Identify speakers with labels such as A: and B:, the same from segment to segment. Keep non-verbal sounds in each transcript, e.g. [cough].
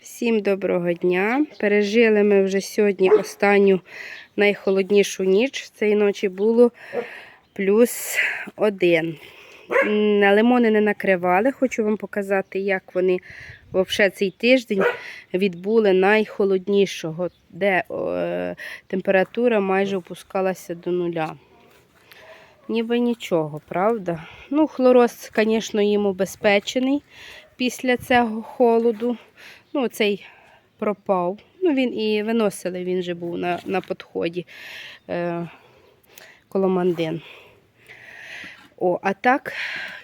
A: Всім доброго дня. Пережили ми вже сьогодні останню найхолоднішу ніч. Цієї ночі було плюс один. На лимони не накривали. Хочу вам показати, як вони взагалі цей тиждень відбули найхолоднішого, де е, температура майже опускалася до нуля. Ніби нічого, правда? Ну, хлороз, звісно, їм убезпечений після цього холоду. Ну, цей пропав. Ну, він і виносили, він же був на, на підході е, коло мандин. О, а так,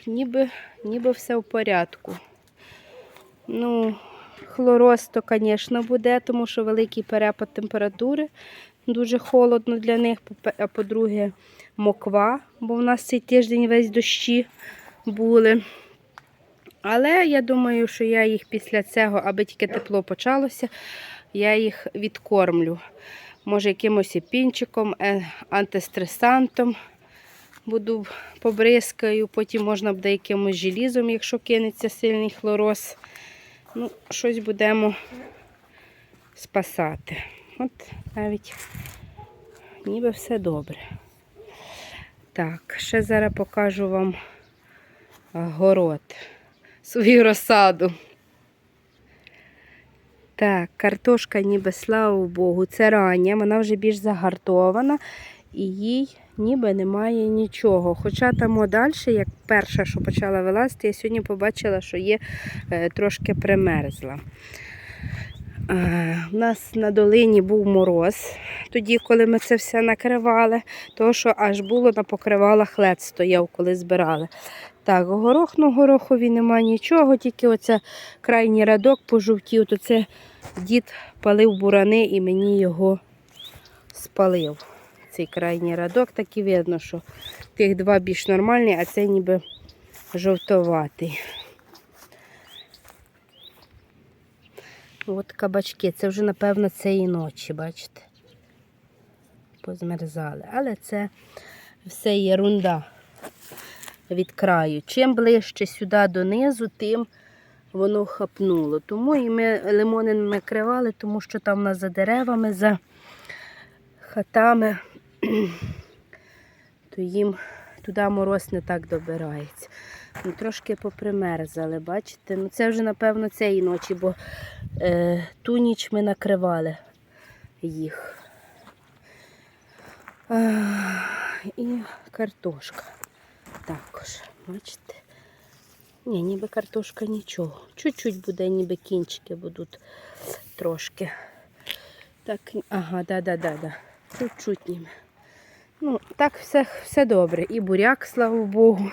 A: ніби, ніби все в порядку. Ну, хлороз то, звісно, буде, тому що великий перепад температури. Дуже холодно для них. А по-друге, моква, бо в нас цей тиждень весь дощі були. Але я думаю, що я їх після цього, аби тільки тепло почалося, я їх відкормлю. Може, якимось епінчиком, е, антистресантом буду побризкаю, потім можна буде якимось желізом, якщо кинеться сильний хлороз. Ну, щось будемо спасати. От навіть ніби все добре. Так, ще зараз покажу вам город, свою розсаду. Так, картошка ніби, слава Богу, це рання, вона вже більш загартована і їй ніби немає нічого. Хоча там далі, як перша, що почала вилазити, я сьогодні побачила, що є е, трошки примерзла. Е, У нас на долині був мороз, тоді, коли ми це все накривали, тому що аж було на покривалах лед стояв, коли збирали. Так, горох, ну горохові нема нічого, тільки оце крайній радок пожовтів, то це дід палив бурани і мені його спалив. Цей крайній радок, так і видно, що тих два більш нормальні, а цей ніби жовтоватий. От кабачки, це вже, напевно, цієї ночі, бачите? Позмерзали. Але це все єрунда від краю. Чим ближче сюди донизу, тим воно хапнуло. Тому і ми лимони накривали, тому що там у нас за деревами, за хатами, [clears throat] то їм туди мороз не так добирається. Ну, трошки попримерзали, бачите? Ну це вже, напевно, цієї ночі, бо е, ту ніч ми накривали їх. А, і картошка також, бачите? Ні, ніби картошка нічого. Чуть-чуть буде, ніби кінчики будуть трошки. Так, ага, да-да-да-да. Чуть-чуть ніби. Ну, так все, все добре. І буряк, слава Богу,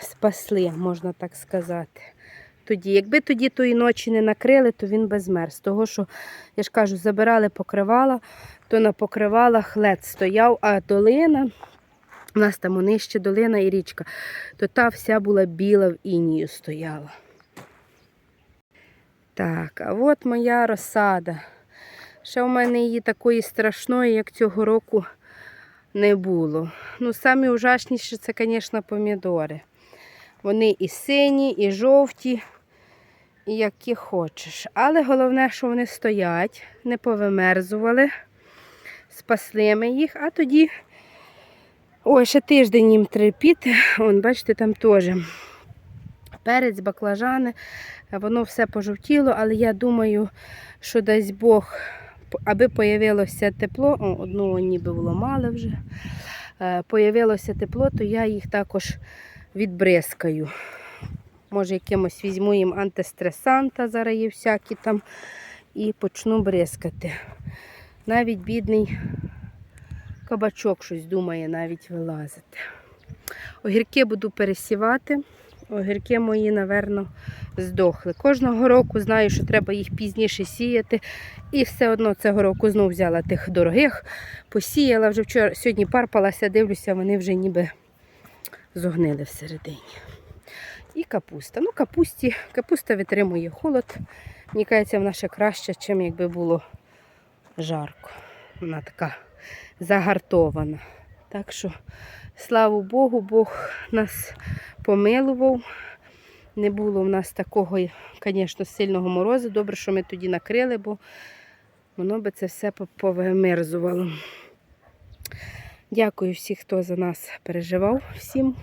A: спасли, можна так сказати. Тоді, якби тоді тої ночі не накрили, то він би змерз. Того, що, я ж кажу, забирали покривала, то на покривалах лед стояв, а долина, у нас там нижче долина і річка, то та вся була біла в інію стояла. Так, а от моя розсада. Ще в мене її такої страшної, як цього року, не було. Ну, самі ужасніші це, звісно, помідори. Вони і сині, і жовті, і які хочеш. Але головне, що вони стоять, не повимерзували, спасли ми їх, а тоді, ой, ще тиждень їм терпіти. Вон, бачите, там теж перець, баклажани, воно все пожовтіло, але я думаю, що дасть Бог, аби появилося тепло, о, одного ніби вламали вже. е, Появилося тепло, то я їх також відбризкаю. Може, якимось візьму їм антистресанта, зараз є всякі там, і почну бризкати. Навіть бідний кабачок щось думає навіть вилазити. Огірки буду пересівати. Огірки мої, напевно, здохли. Кожного року знаю, що треба їх пізніше сіяти. І все одно цього року знов взяла тих дорогих, посіяла вже вчора, сьогодні парпалася, дивлюся, вони вже ніби зогнили всередині. І капуста. Ну, капусті, капуста витримує холод. Мені кажеться, вона ще краще, ніж якби було жарко. Вона така загартована. Так що, слава Богу, Бог нас помилував. Не було в нас такого, звісно, сильного морозу. Добре, що ми тоді накрили, бо воно би це все повимерзувало. Дякую всім, хто за нас переживав. Всім.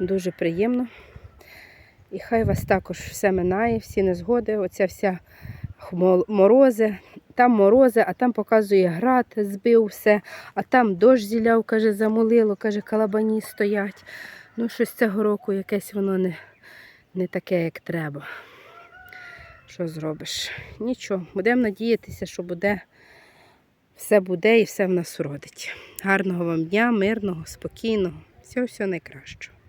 A: Дуже приємно. І хай вас також все минає, всі незгоди, оця вся морози. Там морози, а там показує град, збив все, а там дощ зіляв, каже, замолило, каже, калабані стоять. Ну, щось цього року якесь воно не, не таке, як треба. Що зробиш? Нічого, будемо надіятися, що буде, все буде і все в нас уродить. Гарного вам дня, мирного, спокійного. Всього всього найкращого.